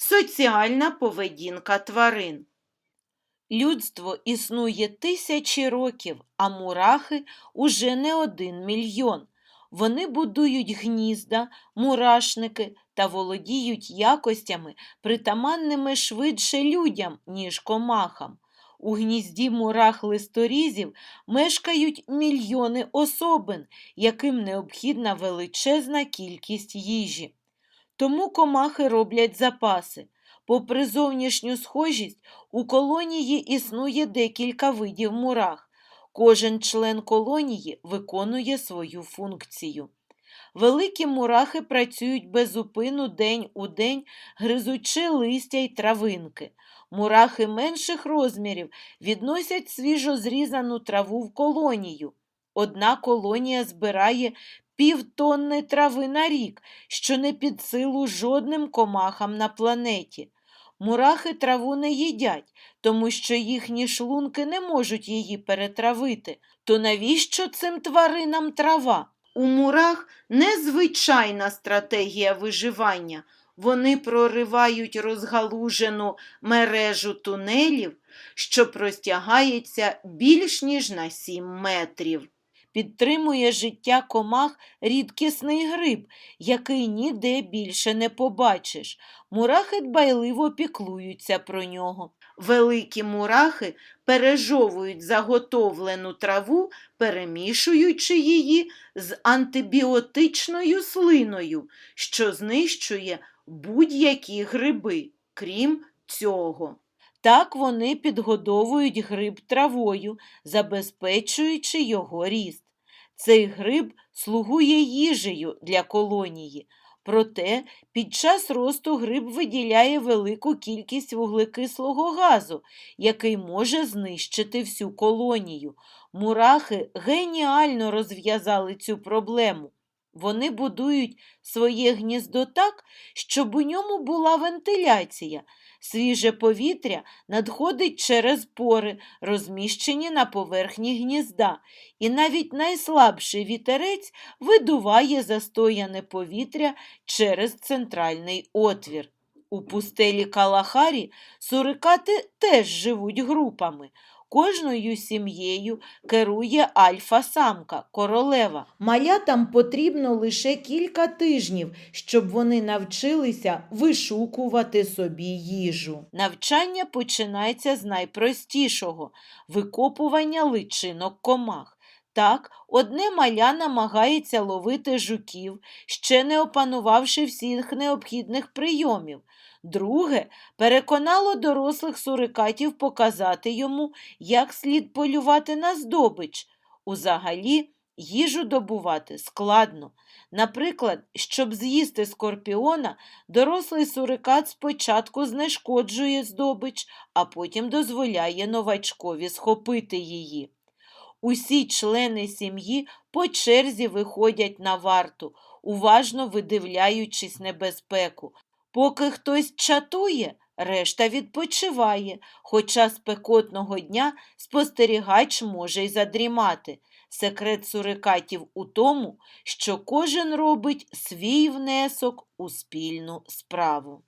Соціальна поведінка тварин. Людство існує тисячі років, а мурахи уже не один мільйон. Вони будують гнізда, мурашники та володіють якостями, притаманними швидше людям, ніж комахам. У гнізді мурах листорізів мешкають мільйони особин, яким необхідна величезна кількість їжі. Тому комахи роблять запаси. Попри зовнішню схожість, у колонії існує декілька видів мурах. Кожен член колонії виконує свою функцію. Великі мурахи працюють без упину день у день, гризучи листя й травинки. Мурахи менших розмірів відносять свіжо зрізану траву в колонію. Одна колонія збирає півтонни трави на рік, що не під силу жодним комахам на планеті. Мурахи траву не їдять, тому що їхні шлунки не можуть її перетравити. То навіщо цим тваринам трава? У мурах незвичайна стратегія виживання. Вони проривають розгалужену мережу тунелів, що простягається більш ніж на 7 метрів. Підтримує життя комах рідкісний гриб, який ніде більше не побачиш. Мурахи дбайливо піклуються про нього. Великі мурахи пережовують заготовлену траву, перемішуючи її з антибіотичною слиною, що знищує будь-які гриби, крім цього. Так вони підгодовують гриб травою, забезпечуючи його ріст. Цей гриб слугує їжею для колонії. Проте під час росту гриб виділяє велику кількість вуглекислого газу, який може знищити всю колонію. Мурахи геніально розв'язали цю проблему. Вони будують своє гніздо так, щоб у ньому була вентиляція. Свіже повітря надходить через пори, розміщені на поверхні гнізда, і навіть найслабший вітерець видуває застояне повітря через центральний отвір. У пустелі Калахарі сурикати теж живуть групами. Кожною сім'єю керує альфа-самка, королева. Малятам потрібно лише кілька тижнів, щоб вони навчилися вишукувати собі їжу. Навчання починається з найпростішого викопування личинок комах. Так, одне маля намагається ловити жуків, ще не опанувавши всіх необхідних прийомів. Друге переконало дорослих сурикатів показати йому, як слід полювати на здобич. Узагалі, їжу добувати складно. Наприклад, щоб з'їсти скорпіона, дорослий сурикат спочатку знешкоджує здобич, а потім дозволяє новачкові схопити її. Усі члени сім'ї по черзі виходять на варту, уважно видивляючись небезпеку. Поки хтось чатує, решта відпочиває, хоча спекотного дня спостерігач може й задрімати. Секрет сурикатів у тому, що кожен робить свій внесок у спільну справу.